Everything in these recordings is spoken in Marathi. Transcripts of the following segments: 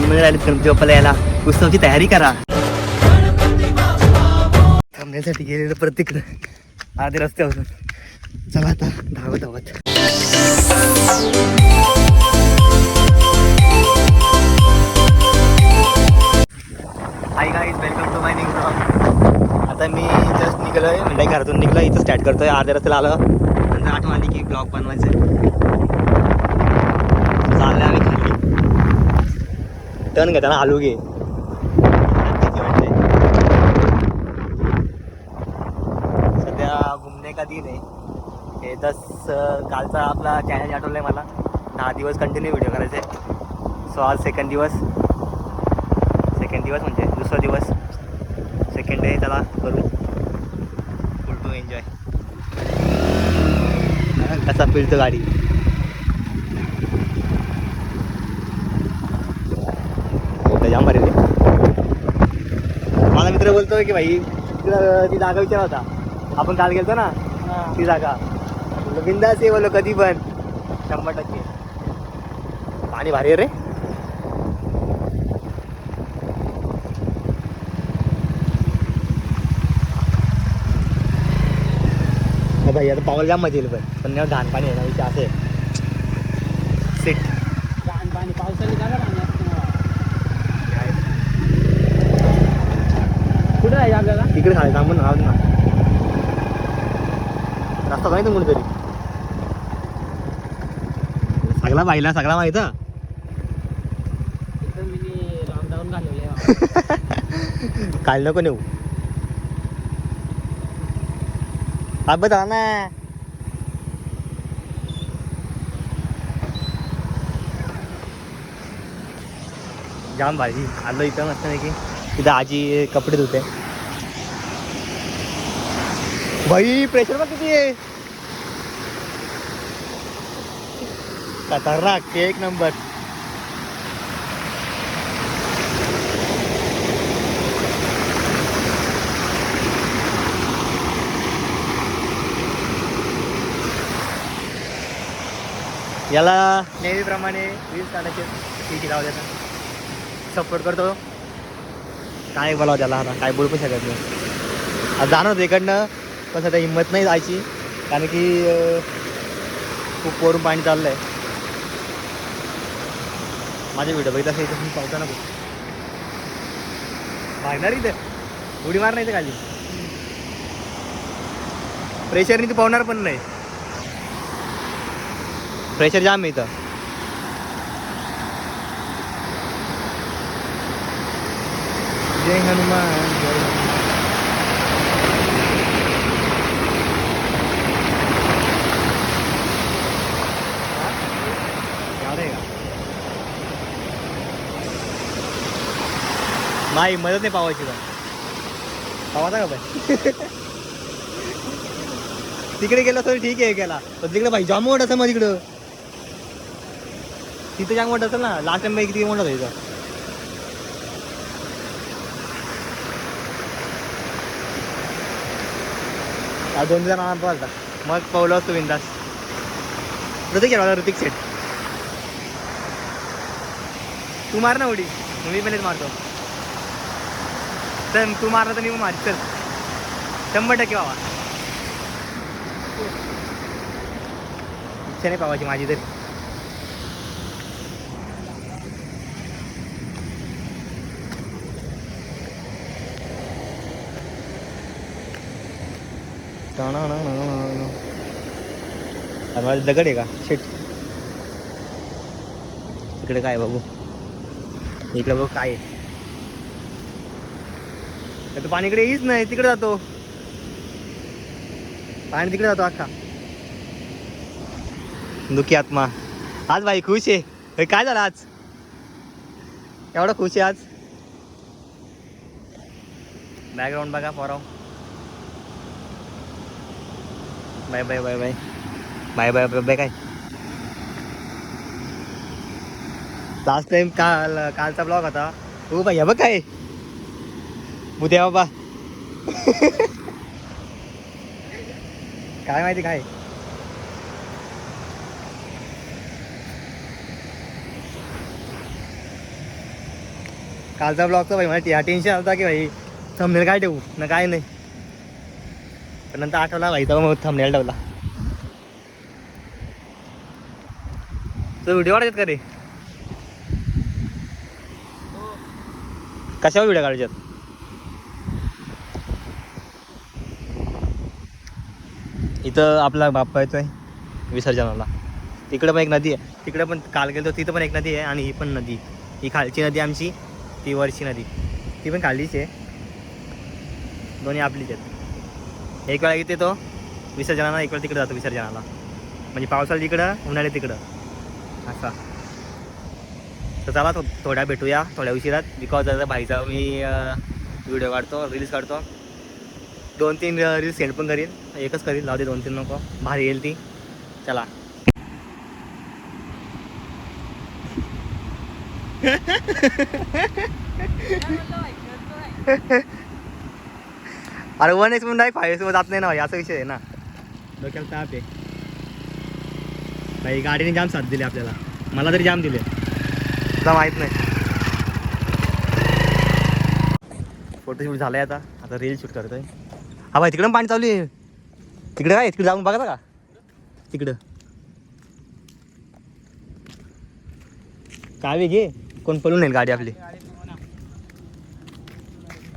दोन महिने गणपती बाप्पाला यायला उत्सवाची तयारी करा थांबण्यासाठी गेलेलं प्रत्येक आधी रस्त्यावर चला आता धावत धावत hi guys welcome to my new blog आता मी जस्ट निघालोय म्हणजे घरातून निघलो इथं स्टार्ट करतोय अर्ध्या रस्त्याला आलं नंतर आठवण आली की ब्लॉग बनवायचं चाललं आम्ही टर्न घेताना आलू घे. सध्या घुमणे का दिन आहे हे दस कालचा आपला चॅनल आठवलं आहे मला. दहा दिवस कंटिन्यू व्हिडिओ करायचे. सो आज सेकंड दिवस. सेकंड दिवस म्हणजे दुसरा दिवस. सेकंड डे त्याला करू. फुल टू एन्जॉय कसा फिरतो गाडी इथं जाम भारी रे मला मित्र बोलतोय की भाई तिला ती जागा विचारा होता. आपण काल गेलतो ना ती जागा. बिंदास आहे बोलो कधी पण. शंभर टक्के. पाणी भारी रे. भाई आता पावाला जाम मजा येईल पण. पण घाण पाणी आहे ना विषय असं आहे. सीट जागा पाणी असतं आपल्याला तिकडे खाली थांबून दे ना रस्ता माहिती म्हणून तरी सगळा पाहिला सगळा माहीत हा. काल नको नेऊ. हा बघा ना. जाम भाजी आलो इथं मस्त नाही की तिथं आजी कपडे धुते. भाई प्रेशर बघ किती आहे. खतरनाक एक नंबर याला नेहमीप्रमाणे रील्स काढायचे. ठीक लावा त्याचा सपोर्ट करतो. काय बोलावं त्याला आता? काय बोलू पण शकत नाही. आता जाणं होतं इकडनं. पण सध्या हिंमत नाही जायची. कारण की खूप वरून पाणी चाललं आहे माझे व्हिडिओ बघितलं असेल इथं पावता बघ मागणार इथं. उडी मार नाही इथं खाली. प्रेशरने ती पावणार पण नाही. प्रेशर जाम आहे इथं. जय हनुमान जय हनुमान. गाडी आहे का? नाही मदत नाही पावायची पण पावाचा का बाई तिकडे गेलं तर ठीक आहे गेला. पण तिकडे भाई जाम मोठ असेल मग तिकडं. तिथं जाम मोठं असेल ना लास्ट टाइम किती मोठा होता दोन जण आणा मग पावलं असतो बिंदास. ऋतिक केलं ऋतिक सेट तू मार ना उडी. मी पण मारतो. चल तू मारला तर मी मार चल. शंभर टक्के बाबा. इच्छा नाही पावाची माझी तरी. माझं दगड आहे का? शेट तिकडे काय बघू इकडे बघू काय आहे. तर पाणी इकडे येईच नाही तिकडे जातो. पाणी तिकडे जातो अख्खा. दुखी आत्मा. आज भाई खुश आहे. हे काय झालं आज? एवढं खुश आहे आज? बॅकग्राऊंड बघा फॉरॉ bye bye bye bye. Bye bye bye bye काय लास्ट टाइम काल कालचा ब्लॉग होता. हो भाई बघ काय. उद्या बाबा. काय माहिती काय? कालचा ब्लॉगचा भाई मला या टेन्शन होता की भाई थंबनेल काय ठेवू? ना काय नाही. पण नंतर आठवला भाई तेव्हा मग थंबनेल ठेवला. तो व्हिडिओ काढतात का रे? कशावर व्हिडिओ काढायच्यात? इथं आपला बाप्पा येतोय विसर्जनाला. तिकडं पण एक नदी आहे. तिकडं पण काल गेलो तिथं पण एक नदी आहे आणि ही पण नदी. ही खालची नदी आमची ती वरची नदी. ती पण खालीच आहे. दोन्ही आपलीच आहेत. एक वेळा इथे तो विसर्जनाला एक वेळा तिकडे जातो विसर्जनाला. म्हणजे पावसाळ्यात तिकडं उन्हाळ्यात तिकडं. असा. तर चला थो थोड्या भेटूया थोड्या उशिरात. बिकॉज आता भाईचा मी व्हिडिओ काढतो रील्स काढतो. दोन तीन रील्स सेंड पण करीन. एकच करीन लावते दोन तीन नको. भारी येईल ती. चला. अरे वन एक्स म्हणून नाही एक्स जात नाही ना भाई, असा विषय आहे ना. डोक्याला ताप आहे. भाई गाडीने जाम साथ दिली आपल्याला. मला तरी जाम दिले. तुला माहीत नाही. फोटोशूट झालाय आता. आता रील शूट करतोय. हा भाई तिकडं पाणी चालू आहे. तिकडे काय तिकडे जाऊन बघा का तिकडं. काय घे कोण पळून येईल गाडी आपली.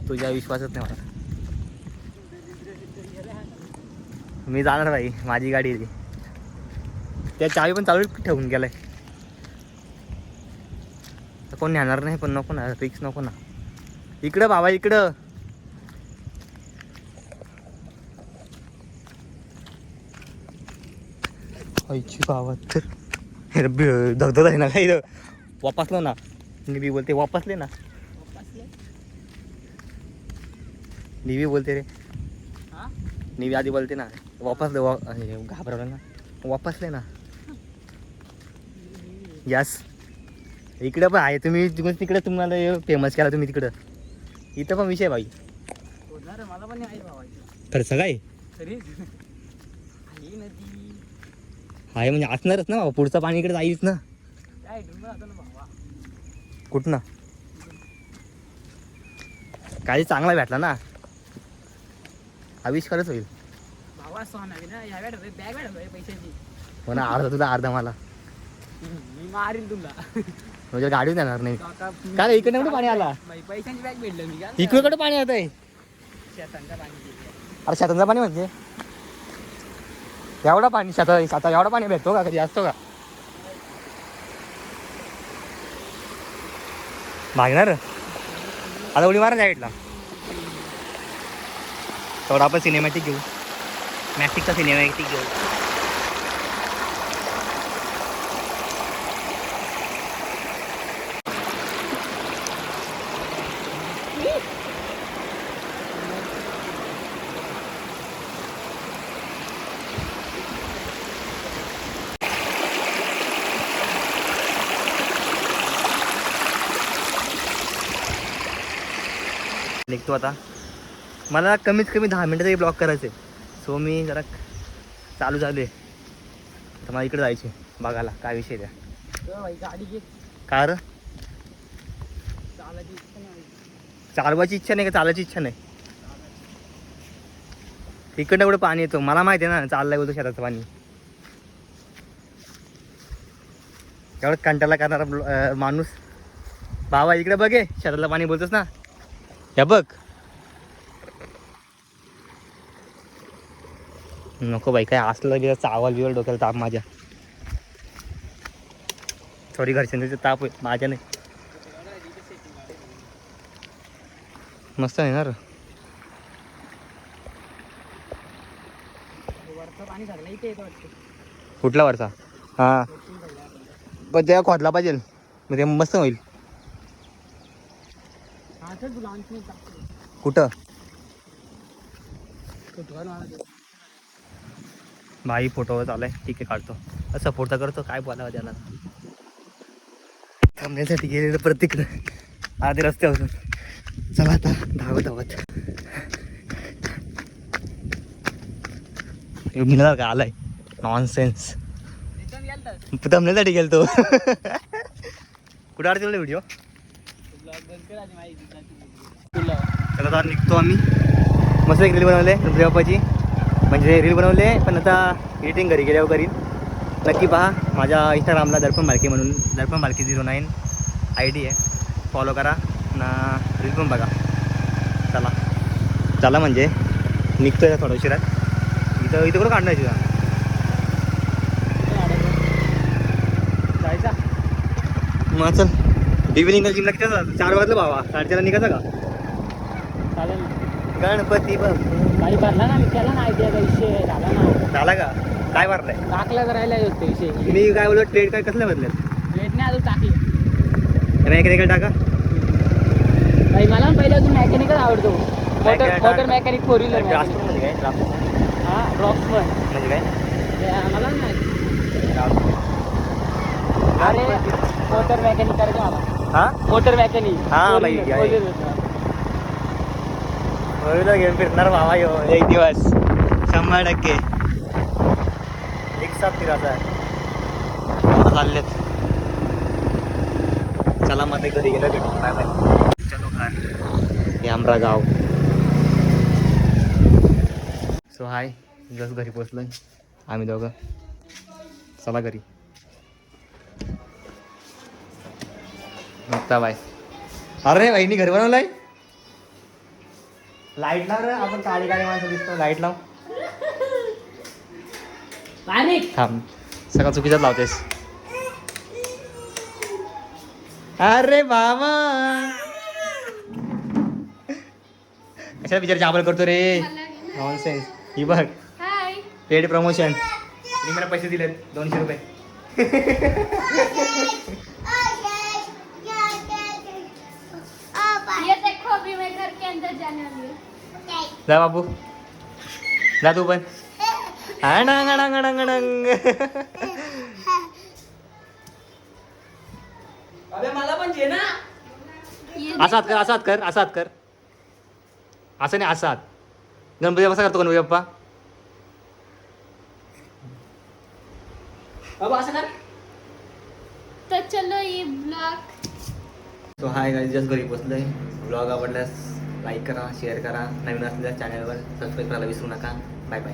तुझ्या विश्वासच नाही मला मी जाणार भाई माझी गाडी आहे त्या चावी पण चालू ठेवून गेलाय. कोण नेणार नाही पण नको ना रिक्स नको ना. इकडं बाबा इकडं. आईची गावात तर. धगधग आहे ना काही वापसलो ना. निवी बोलते वापसले ना. निवी बोलते रे. हा? निवी आधी बोलते ना. वापसले वा हे घाबरवलं ना. वापसले ना. यस. इकडे पण आहे. तुम्ही तिकडे तिकडे तुम्हाला फेमस केला तुम्ही तिकडं. इथं पण विषय रे, मला पण खर्च काय ही आहे म्हणजे असणारच ना बाबा. पुढचं पाणी इकडे जाईच ना. कुठनं? काही चांगला भेटला ना. आविष्कारच होईल. हो ना अर्धा तुला अर्धा मला. मी मारीन तुला. म्हणजे गाडी देणार नाही. काय रे, इकडनं कुठं पाणी आला? पैशांची बॅग भेटलं मी इकडे पाणी येत आहे अरे शेतांचं पाणी म्हणजे एवढा पाणी शेतात आता एवढा पाणी भेटतो का कधी? असतो का? मागणार? आता उडी मारा साईडला. तेवढा आपण सिनेमॅटिक घेऊ. मॅस्टिकचा सिनेमॅटिक घेऊ. निघतो आता. मला कमीत कमी दहा मिनटं तरी ब्लॉक करायचे सो मी जरा चालू झाले तर मला इकडे जायचे बघायला. काय विषय द्या कार? चालवायची इच्छा नाही का? चालायची इच्छा नाही? इकडनं एवढं पाणी येतं. मला माहिती आहे ना चाललंय बोलतो शेताचं पाणी. एवढं कंटाळा करणारा माणूस. बाबा इकडे बघे. शेतातलं पाणी बोलतोस ना? या बघ. नको बाई काय असलं की चावल बिवल डोक्याला ताप माझ्या. सॉरी घरच्यांचे ताप होईल माझ्या नाही. मस्त आहे ना कुठला वरचा? हां. पण त्या खोदला पाहिजे. मग ते मस्त होईल. कुठं. भाई फोटोवर चालू आहे ठीक आहे काढतो. सपोर्ट तर करतो काय बोलावं त्याला. थांबण्यासाठी गेलेलं परत तिकडं. आधी रस्त्यावरून चला आता धावत धावत. मिळणार का आलाय? Nonsense? थांबण्यासाठी गेलतो. कुठं अडचण व्हिडिओ तो ब्लॉग तुला चला आता निघतो आम्ही. मस्त एक रील बनवले बाप्पाची म्हणजे रील बनवले पण आता एडिटिंग घरी गेल्यावर करीन. नक्की पहा माझ्या इंस्टाग्रामला दर्पण बालके म्हणून Darpan Balke zero nine I D आहे. फॉलो करा ना रील पण बघा. चला. चला म्हणजे निघतोय आता थोड्या उशिरात. इथं इथं कुठं काढणार तुझा जायचा. मग चल. इव्हिनिंगला जिमला किती? चार वाजलं बाबा साडेचारला निघायचं का? चालेल. गणपती बाप्पा काही भरला ना मी केला ना आयडिया विषय? झाला ना. झाला का? काय मारलंय टाकला तर राहिला होतो विषय. मी काय बोलतो ट्रेड काय कसल्या बदलेत लेट नाही अजून टाकली. मेकॅनिकल टाका. भाई मला ना पहिल्यापासून मेकॅनिकल आवडतो. Motor motor mechanic four wheeler म्हणजे काय? हा ड्रॉप्स पण म्हणजे काय? मला नाही. अरे मोटर मेकॅनिक करायचं मला हा? मोटर मेकॅनिक हा, बाई, आहे. होईल घेऊन फिरणार बाबा यो. एक दिवस. शंभर टक्के. एक साथ फिरायचा आहे. चाललेत. चला मग. ते घरी गेलं भेटू काय माहिती. चलो काय हे आमरा गाव. सो हाय जस्ट घरी पोचलोय. आम्ही दोघं. चला घरी. मुक्ता बाय. अरे वहिनी घर बनवलाय? लाइट लाव रे आपण काळी काळी माणसं दिसतो लाइट लाव. थांब. सगळं चुकीच्याच लावतेस. अरे बाबा. कशाला विचार जाबल करतो रे? नॉनसेन्स ही बघ. हाय पेड प्रमोशन मी मला पैसे दिलेत. दोनशे रुपये. जा बाबू. जा तू पण. अडंग अडंग अडंग अडंग अबे मला पण घे ना. ये असा हात कर असा हात कर असा हात कर. असं नाही असा हात गणपती कसा करतो गणपती बाप्पा? बाबा असं कर. तो चलो ये blog. So hi guys just घरी पोचलोय. ब्लॉग आवडल्यास लाईक करा शेअर करा. नवीन असलेल्या चॅनलवर सबस्क्राईब करायला विसरू नका. Bye bye